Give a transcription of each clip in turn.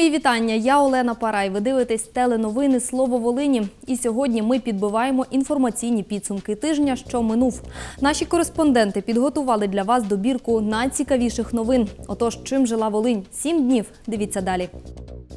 Мої вітання. Я Олена Парай. Ви дивитесь теленовини Слово Волині. І сьогодні ми підбиваємо інформаційні підсумки тижня, що минув. Наші кореспонденти підготували для вас добірку найцікавіших новин. Отож, чим жила Волинь? Сім днів. Дивіться далі.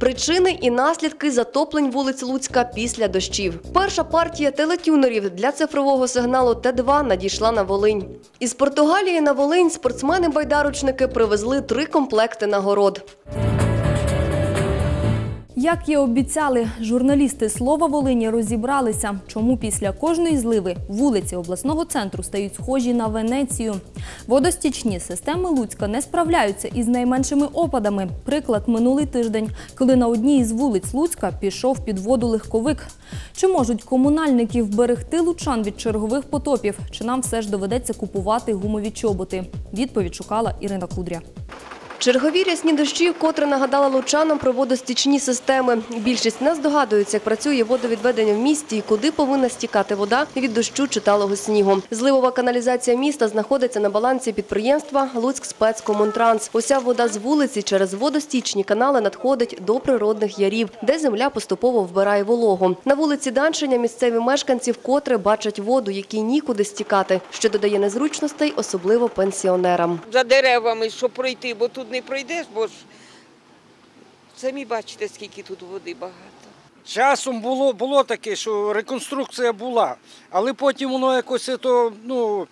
Причини і наслідки затоплень вулиць Луцька після дощів. Перша партія телетюнерів для цифрового сигналу Т2 надійшла на Волинь. Із Португалії на Волинь спортсмени-байдарочники привезли три комплекти нагород. Як і обіцяли, журналісти Слова Волині розібралися, чому після кожної зливи вулиці обласного центру стають схожі на Венецію. Водостічні системи Луцька не справляються із найменшими опадами. Приклад минулий тиждень, коли на одній із вулиць Луцька пішов під воду легковик. Чи можуть комунальники вберегти лучан від чергових потопів? Чи нам все ж доведеться купувати гумові чоботи? Відповідь шукала Ірина Кудря. Чергові рясні дощі вкотре нагадали лучанам про водостічні системи. Більшість не здогадується, як працює водовідведення в місті і куди повинна стікати вода від дощу чи талого снігу. Зливова каналізація міста знаходиться на балансі підприємства Луцьк спецкомунтранс. Уся вода з вулиці через водостічні канали надходить до природних ярів, де земля поступово вбирає вологу. На вулиці Даншиня місцеві мешканці вкотре бачать воду, якій нікуди стікати, що додає незручностей, особливо пенсіонерам. за деревами, щоб пройти, бо тут не пройдеш, бо ж самі бачите, скільки тут води багато. Часом було, було таке, що реконструкція була, але потім воно якось то, ну,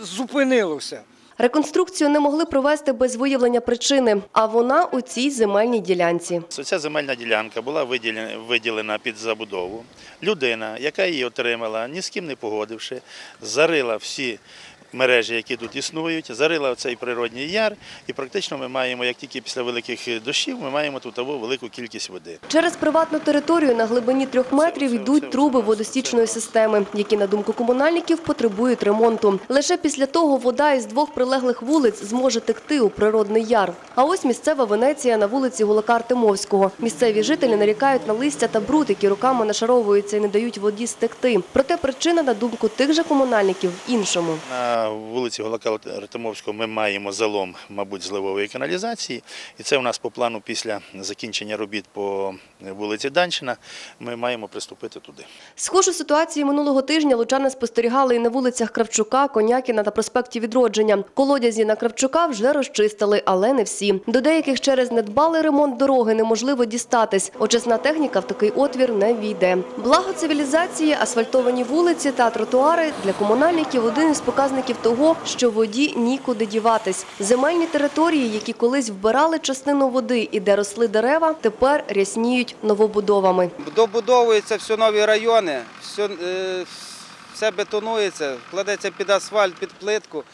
зупинилося. Реконструкцію не могли провести без виявлення причини, а вона у цій земельній ділянці. Ця земельна ділянка була виділена, виділена під забудову. Людина, яка її отримала, ні з ким не погодивши, зарила всі мережі, які тут існують, зарила цей природній яр, і практично ми маємо, як тільки після великих дощів, ми маємо тут або велику кількість води. Через приватну територію на глибині трьох метрів йдуть труби все. водостічної системи, які, на думку комунальників, потребують ремонту. Лише після того вода із двох прилеглих вулиць зможе текти у природний яр. А ось місцева Венеція на вулиці Гулака Артемовського. Місцеві жителі нарікають на листя та бруд, які руками нашаровуються і не дають воді стекти. Проте причина, на думку тих же комунальників, в іншому. На вулиці Голака Артемовського ми маємо залом, мабуть, зливової каналізації. І це у нас по плану після закінчення робіт по вулиці Данщина. Ми маємо приступити туди. Схожу ситуацію минулого тижня лучани спостерігали і на вулицях Кравчука, Конякіна та проспекті Відродження. Колодязі на Кравчука вже розчистили, але не всі. До деяких через недбалий ремонт дороги неможливо дістатись. Очисна техніка в такий отвір не війде. Благо цивілізації, асфальтовані вулиці та тротуари для комунальників один із показників того, що воді нікуди діватись. Земельні території, які колись вбирали частину води і де росли дерева, тепер рясніють новобудовами. Добудовуються все нові райони, все, все бетонується, кладеться під асфальт, під плитку,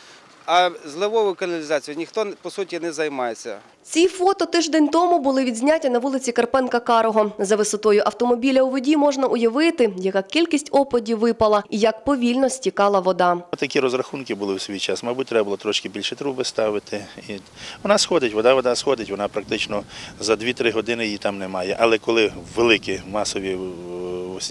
а зливовою каналізацією ніхто по суті не займається. Ці фото тиждень тому були відзняті на вулиці Карпенка Карого. За висотою автомобіля у воді можна уявити, яка кількість опадів випала і як повільно стікала вода. Такі розрахунки були в свій час. Мабуть, треба було трошки більше труби ставити. І вона сходить, вода, вода сходить, вона практично за 2-3 години її там немає. Але коли великі масові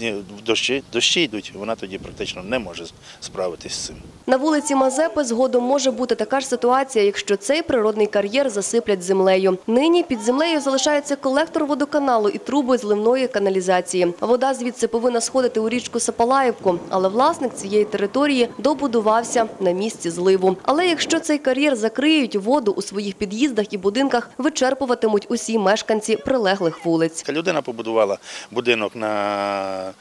е, дощі, дощі йдуть, вона тоді практично не може справитись з цим. На вулиці Мазепи згодом може бути така ж ситуація, якщо цей природний кар'єр засиплять землею. Нині під землею залишається колектор водоканалу і труби зливної каналізації. Вода звідси повинна сходити у річку Сапалаївку, але власник цієї території добудувався на місці зливу. Але якщо цей кар'єр закриють, воду у своїх під'їздах і будинках вичерпуватимуть усі мешканці прилеглих вулиць. Людина побудувала будинок на,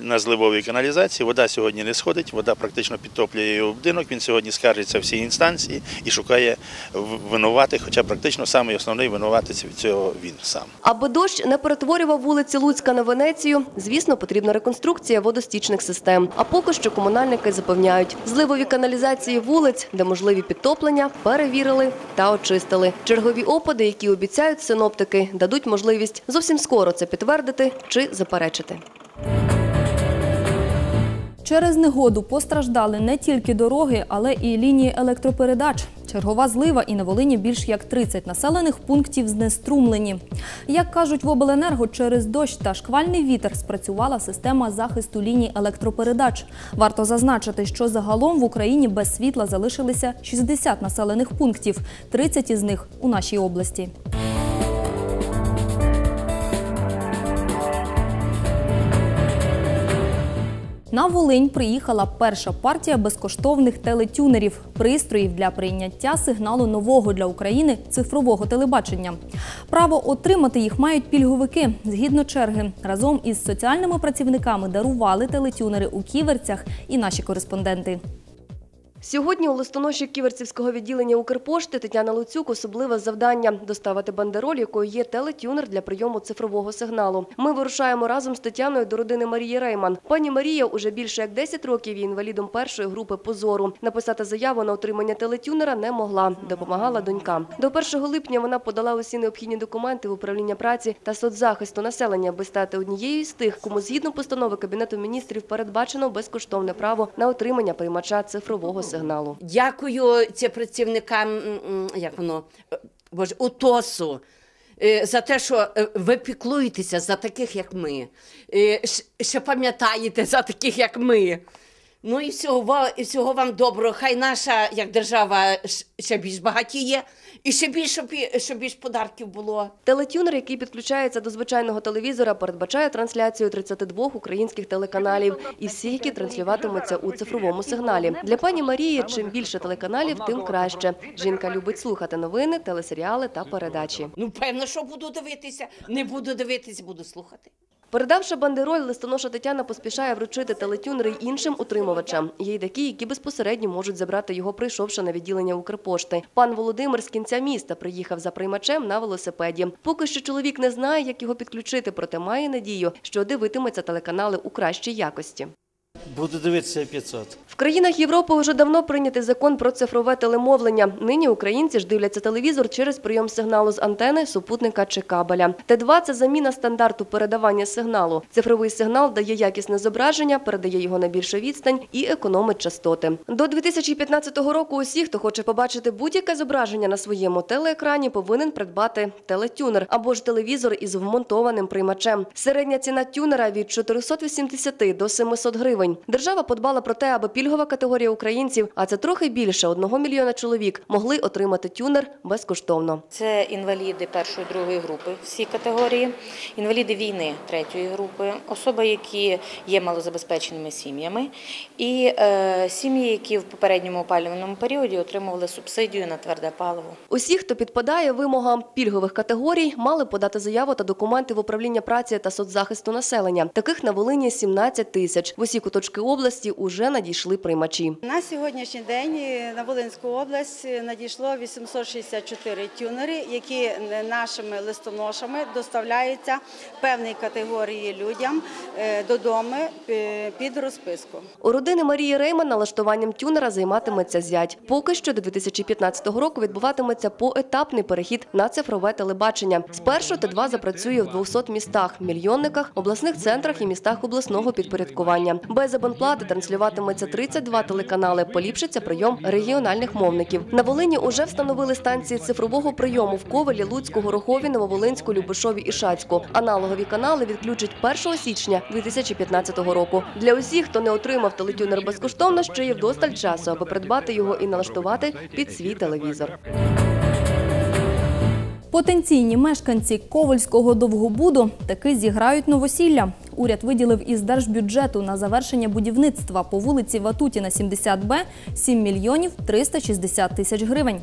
на зливовій каналізації. Вода сьогодні не сходить, вода практично підтоплює його будинок. Він сьогодні скаржиться всі інстанції і шукає винуватих, хоча практично самий основний винуватець від цього він сам. Аби дощ не перетворював вулиці Луцька на Венецію, звісно, потрібна реконструкція водостічних систем. А поки що комунальники запевняють, зливові каналізації вулиць, де можливі підтоплення, перевірили та очистили. Чергові опади, які обіцяють синоптики, дадуть можливість зовсім скоро це підтвердити чи заперечити. Через негоду постраждали не тільки дороги, але і лінії електропередач. Чергова злива і на Волині більш як 30 населених пунктів знеструмлені. Як кажуть в обленерго, через дощ та шквальний вітер спрацювала система захисту ліній електропередач. Варто зазначити, що загалом в Україні без світла залишилися 60 населених пунктів, 30 із них у нашій області. На Волинь приїхала перша партія безкоштовних телетюнерів, пристроїв для прийняття сигналу нового для України цифрового телебачення. Право отримати їх мають пільговики згідно черги. Разом із соціальними працівниками дарували телетюнери у ківерцях і наші кореспонденти. Сьогодні у листоноші Ківерцівського відділення Укрпошти Тетяна Луцюк особливе завдання – доставити бандероль, якою є телетюнер для прийому цифрового сигналу. Ми вирушаємо разом з Тетяною до родини Марії Рейман. Пані Марія уже більше як 10 років є інвалідом першої групи позору. Написати заяву на отримання телетюнера не могла, допомагала донька. До 1 липня вона подала усі необхідні документи в управління праці та соцзахисту населення, аби стати однією з тих, кому згідно постанови Кабінету міністрів передбачено безкоштовне право на отримання приймача цифрового сигналу. Дякую цим працівникам, як воно, е, боже, УТОСу. е, За те, що е, ви піклуєтеся за таких, як ми, ще пам'ятаєте за таких, як ми. Ну і всього, і всього вам доброго. Хай наша як держава ще більш багатіє, і ще більше, щоб, більш подарків було. Телетюнер, який підключається до звичайного телевізора, передбачає трансляцію 32 українських телеканалів і всі, які транслюватимуться у цифровому сигналі. Для пані Марії, чим більше телеканалів, тим краще. Жінка любить слухати новини, телесеріали та передачі. Ну, певно, що буду дивитися. Не буду дивитися, буду слухати. Передавши бандероль, листоноша Тетяна поспішає вручити телетюнери іншим утримувачам. Є й такі, які безпосередньо можуть забрати його, прийшовши на відділення Укрпошти. Пан Володимир з кінця міста приїхав за приймачем на велосипеді. Поки що чоловік не знає, як його підключити, проте має надію, що дивитиметься телеканали у кращій якості. Буду дивитися 500. В країнах Європи вже давно прийнятий закон про цифрове телемовлення. Нині українці ж дивляться телевізор через прийом сигналу з антени, супутника чи кабеля. Т2 – це заміна стандарту передавання сигналу. Цифровий сигнал дає якісне зображення, передає його на більшу відстань і економить частоти. До 2015 року усі, хто хоче побачити будь-яке зображення на своєму телеекрані, повинен придбати телетюнер або ж телевізор із вмонтованим приймачем. Середня ціна тюнера від 480 до 700 гривень. Держава подбала про те, аби пільгова категорія українців, а це трохи більше одного мільйона чоловік, могли отримати тюнер безкоштовно. Це інваліди першої другої групи, всі категорії, інваліди війни третьої групи, особи, які є малозабезпеченими сім'ями, і е, сім'ї, які в попередньому опалювальному періоді отримували субсидію на тверде паливо. Усі, хто підпадає вимогам пільгових категорій, мали подати заяву та документи в управління праці та соцзахисту населення. Таких на Волині 17 тисяч. В усі куточки області уже надійшли приймачі. На сьогоднішній день е, на Волинську область е, надійшло 864 тюнери, які е, нашими листоношами доставляються певній категорії людям додому під розписку. У родини Марії Рейман налаштуванням тюнера займатиметься зять. Поки що до 2015 року відбуватиметься поетапний перехід на цифрове телебачення. Спершу Т2 запрацює в 200 містах, мільйонниках, обласних центрах і містах обласного підпорядкування. Без абонплати транслюватиметься 32 телеканали. Поліпшиться прийом регіональних мовників. На Волині уже встановили станції цифрового прийому в Ковелі, Луцьку, Горохові, Нововолинську, Любишові і Шацьку. Аналогові канали відключать 1 січня 2015 року. Для усіх, хто не отримав телетюнер безкоштовно, ще є вдосталь часу, аби придбати його і налаштувати під свій телевізор. Потенційні мешканці Ковальського довгобуду таки зіграють новосілля. Уряд виділив із держбюджету на завершення будівництва по вулиці Ватутіна 70Б 7 мільйонів 360 тисяч гривень.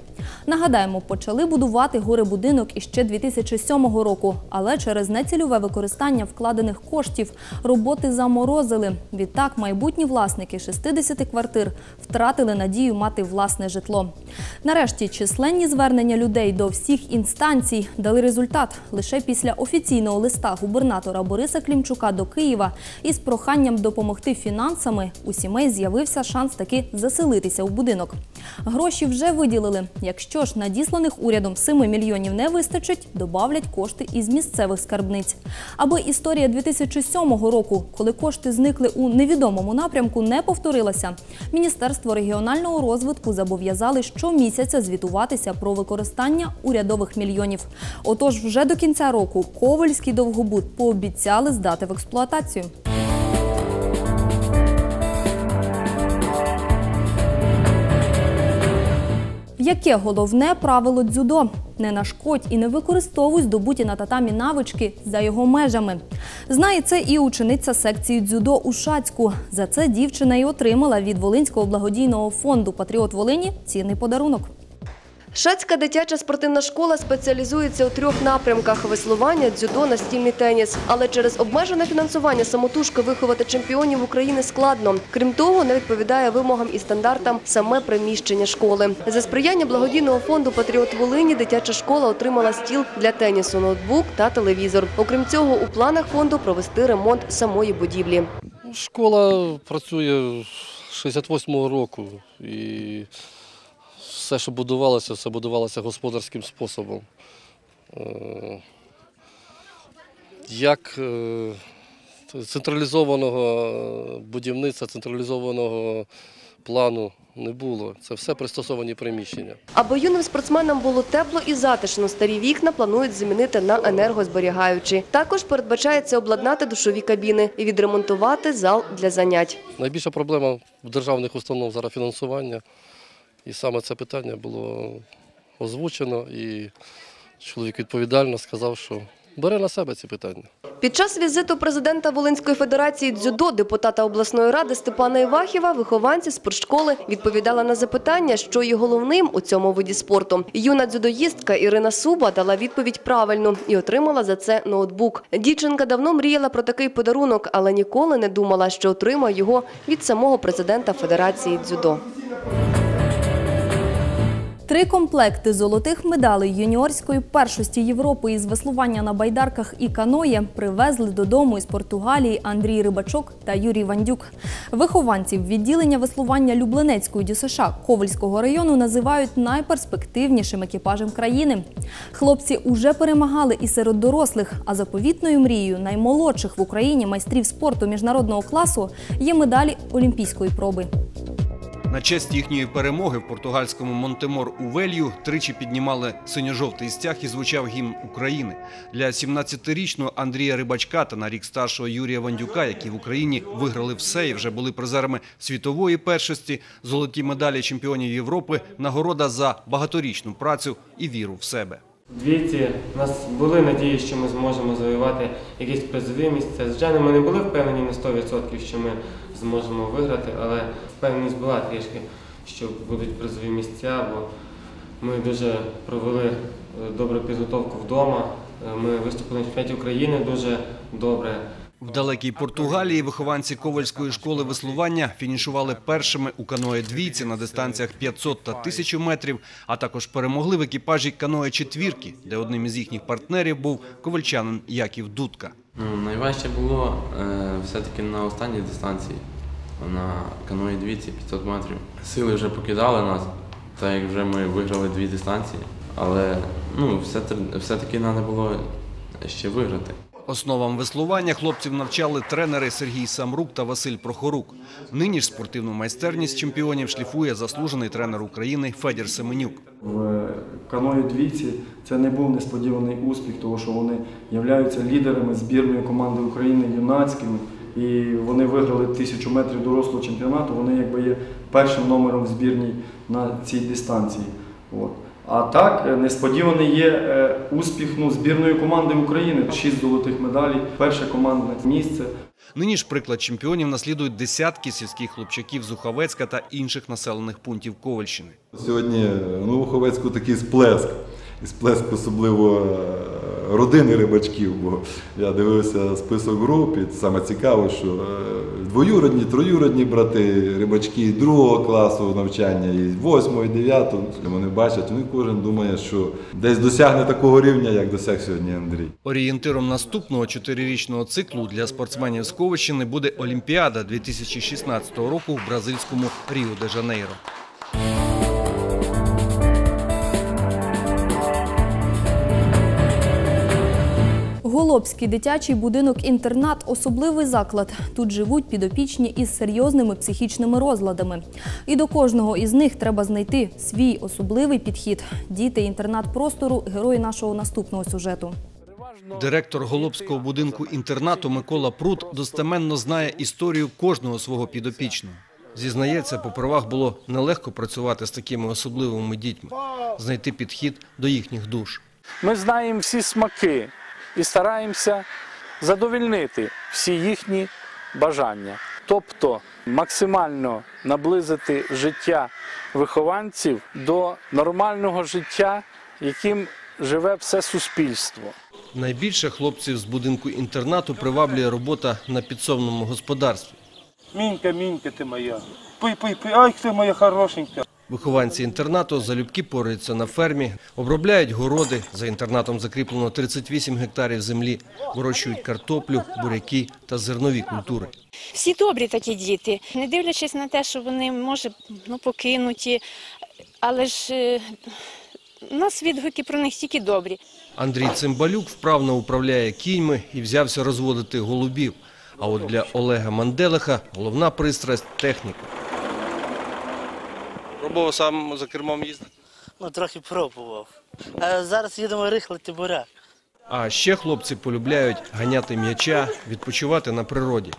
Нагадаємо, почали будувати горе-будинок іще 2007 року, але через нецільове використання вкладених коштів роботи заморозили. Відтак майбутні власники 60 квартир втратили надію мати власне житло. Нарешті численні звернення людей до всіх інстанцій дали результат лише після офіційного листа губернатора Бориса Клімчука до Києва із проханням допомогти фінансами у сімей з'явився шанс таки заселитися у будинок. Гроші вже виділили. Якщо ж надісланих урядом 7 мільйонів не вистачить, добавлять кошти із місцевих скарбниць. Аби історія 2007 року, коли кошти зникли у невідомому напрямку, не повторилася, Міністерство регіонального розвитку зобов'язали щомісяця звітуватися про використання урядових мільйонів. Отож, вже до кінця року Ковальський довгобуд пообіцяли здати в експлуатацію. Яке головне правило дзюдо? Не нашкодь і не використовуй здобуті на татамі навички за його межами. Знає це і учениця секції дзюдо у Шацьку. За це дівчина і отримала від Волинського благодійного фонду Патріот Волині цінний подарунок. Шацька дитяча спортивна школа спеціалізується у трьох напрямках: веслування, дзюдо, настільний теніс. Але через обмежене фінансування самотужки виховати чемпіонів України складно. Крім того, не відповідає вимогам і стандартам саме приміщення школи. За сприяння благодійного фонду Патріот Волині дитяча школа отримала стіл для тенісу, ноутбук та телевізор. Окрім цього, у планах фонду провести ремонт самої будівлі. Школа працює з 68-го року і все, що будувалося, все будувалося господарським способом. Е, Як е, централізованого будівництва, централізованого плану не було. Це все пристосовані приміщення. Аби юним спортсменам було тепло і затишно, старі вікна планують замінити на енергозберігаючі. Також передбачається обладнати душові кабіни і відремонтувати зал для занять. Найбільша проблема в державних установ зараз фінансування. І саме це питання було озвучено, і чоловік відповідально сказав, що бере на себе ці питання. Під час візиту президента Волинської федерації дзюдо депутата обласної ради Степана Івахіва вихованці спортшколи відповідала на запитання, що є головним у цьому виді спорту. Юна дзюдоїстка Ірина Суба дала відповідь правильну і отримала за це ноутбук. Дівчинка давно мріяла про такий подарунок, але ніколи не думала, що отримає його від самого президента Федерації дзюдо. Три комплекти золотих медалей юніорської першості Європи із веслування на байдарках і каноє привезли додому із Португалії Андрій Рибачок та Юрій Вандюк. Вихованців відділення веслування Люблинецької ДЮСШ Ковальського району називають найперспективнішим екіпажем країни. Хлопці уже перемагали і серед дорослих, а заповітною мрією наймолодших в Україні майстрів спорту міжнародного класу є медалі олімпійської проби. На честь їхньої перемоги в португальському Монтемор у Велью тричі піднімали синьо-жовтий стяг і звучав гімн України. Для 17-річного Андрія Рибачка та на рік старшого Юрія Вандюка, які в Україні виграли все і вже були призерами світової першості, золоті медалі чемпіонів Європи, нагорода за багаторічну працю і віру в себе. Двійці, у нас були надії, що ми зможемо завоювати якісь призові місця. Звичайно, ми не були впевнені на 100%, що ми зможемо виграти, але впевненість була трішки, що будуть призові місця, бо ми дуже провели е, добру підготовку вдома. Е, Ми виступили на чемпіонаті України дуже добре. В далекій Португалії вихованці Ковальської школи веслування фінішували першими у каное двійці на дистанціях 500 та 1000 метрів, а також перемогли в екіпажі каное четвірки, де одним із їхніх партнерів був ковальчанин Яків Дудка. Ну, найважче було е, все-таки на останній дистанції, на каної двійці 500 метрів. Сили вже покидали нас, так як вже ми виграли дві дистанції, але ну, все, все-таки треба було ще виграти. Основам веслування хлопців навчали тренери Сергій Самрук та Василь Прохорук. Нині ж спортивну майстерність чемпіонів шліфує заслужений тренер України Федір Семенюк. В каної двійці це не був несподіваний успіх, тому що вони являються лідерами збірної команди України юнацькими. І вони виграли тисячу метрів дорослого чемпіонату. Вони якби є першим номером в збірній на цій дистанції. От. А так, е, несподіваний є е, успіх ну, збірної команди України. Шість золотих медалей, перше командне місце. Нині ж приклад чемпіонів наслідують десятки сільських хлопчаків з Уховецька та інших населених пунктів Ковальщини. Сьогодні ну, Уховецьку такий сплеск. І сплеск особливо е, родини рибачків, бо я дивився список груп, і саме цікаво, що е, двоюродні, троюродні брати, рибачки другого класу навчання, і восьмого, і дев'ятого, вони бачать, вони кожен думає, що десь досягне такого рівня, як досяг сьогодні Андрій. Орієнтиром наступного чотирирічного циклу для спортсменів з Ковальщини буде Олімпіада 2016 року в бразильському Ріо-де-Жанейро. Голобський дитячий будинок-інтернат особливий заклад. Тут живуть підопічні із серйозними психічними розладами. І до кожного із них треба знайти свій особливий підхід. Діти інтернат-простору герої нашого наступного сюжету. Директор Голобського будинку інтернату Микола Прут достеменно знає історію кожного свого підопічного. Зізнається, попервах було нелегко працювати з такими особливими дітьми, знайти підхід до їхніх душ. Ми знаємо всі смаки і стараємося задовільнити всі їхні бажання, тобто максимально наблизити життя вихованців до нормального життя, яким живе все суспільство. Найбільше хлопців з будинку інтернату приваблює робота на підсобному господарстві. Мінька, мінька ти моя. Пий, пий, пий, ай, ти моя хорошенька. Вихованці інтернату залюбки пораються на фермі, обробляють городи. За інтернатом закріплено 38 гектарів землі, вирощують картоплю, буряки та зернові культури. Всі добрі такі діти, не дивлячись на те, що вони може ну, покинуті, але ж е, у нас відгуки про них тільки добрі. Андрій Цимбалюк вправно управляє кіньми і взявся розводити голубів. А от для Олега Манделиха головна пристрасть техніка. Пробував сам за кермом їздити. Ну, трохи пробував. А зараз їдемо рихлити буряк. А ще хлопці полюбляють ганяти м'яча, відпочивати на природі.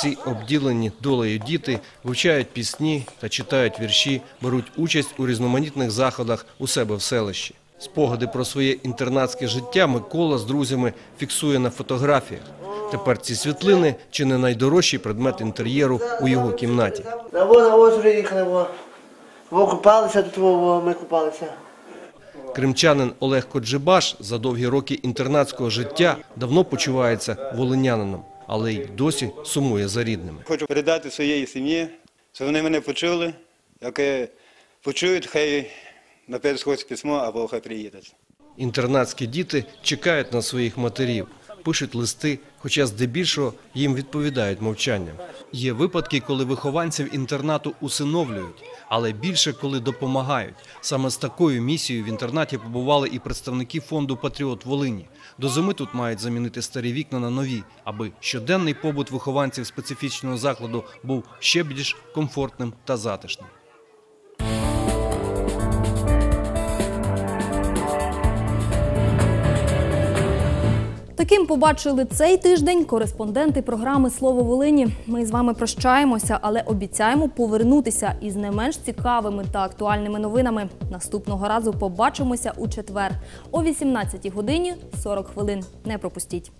Ці обділені долею діти вивчають пісні та читають вірші, беруть участь у різноманітних заходах у себе в селищі. Спогади про своє інтернатське життя Микола з друзями фіксує на фотографіях. Тепер ці світлини чи не найдорожчий предмет інтер'єру у його кімнаті. На на озеро їхали, во. Купалися, тут во, ми купалися. Кримчанин Олег Коджибаш за довгі роки інтернатського життя давно почувається волинянином, але й досі сумує за рідними. Хочу передати своєї сім'ї, що вони мене почули. Яке почують, хай напишуть хоч письмо або хай приїдуть. Інтернатські діти чекають на своїх матерів, пишуть листи, хоча здебільшого їм відповідають мовчанням. Є випадки, коли вихованців інтернату усиновлюють, але більше коли допомагають. Саме з такою місією в інтернаті побували і представники фонду Патріот Волині. До зими тут мають замінити старі вікна на нові, аби щоденний побут вихованців специфічного закладу був ще більш комфортним та затишним. Таким побачили цей тиждень кореспонденти програми Слово Волині. Ми з вами прощаємося, але обіцяємо повернутися із не менш цікавими та актуальними новинами. Наступного разу побачимося у четвер о 18 годині 40 хвилин. Не пропустіть.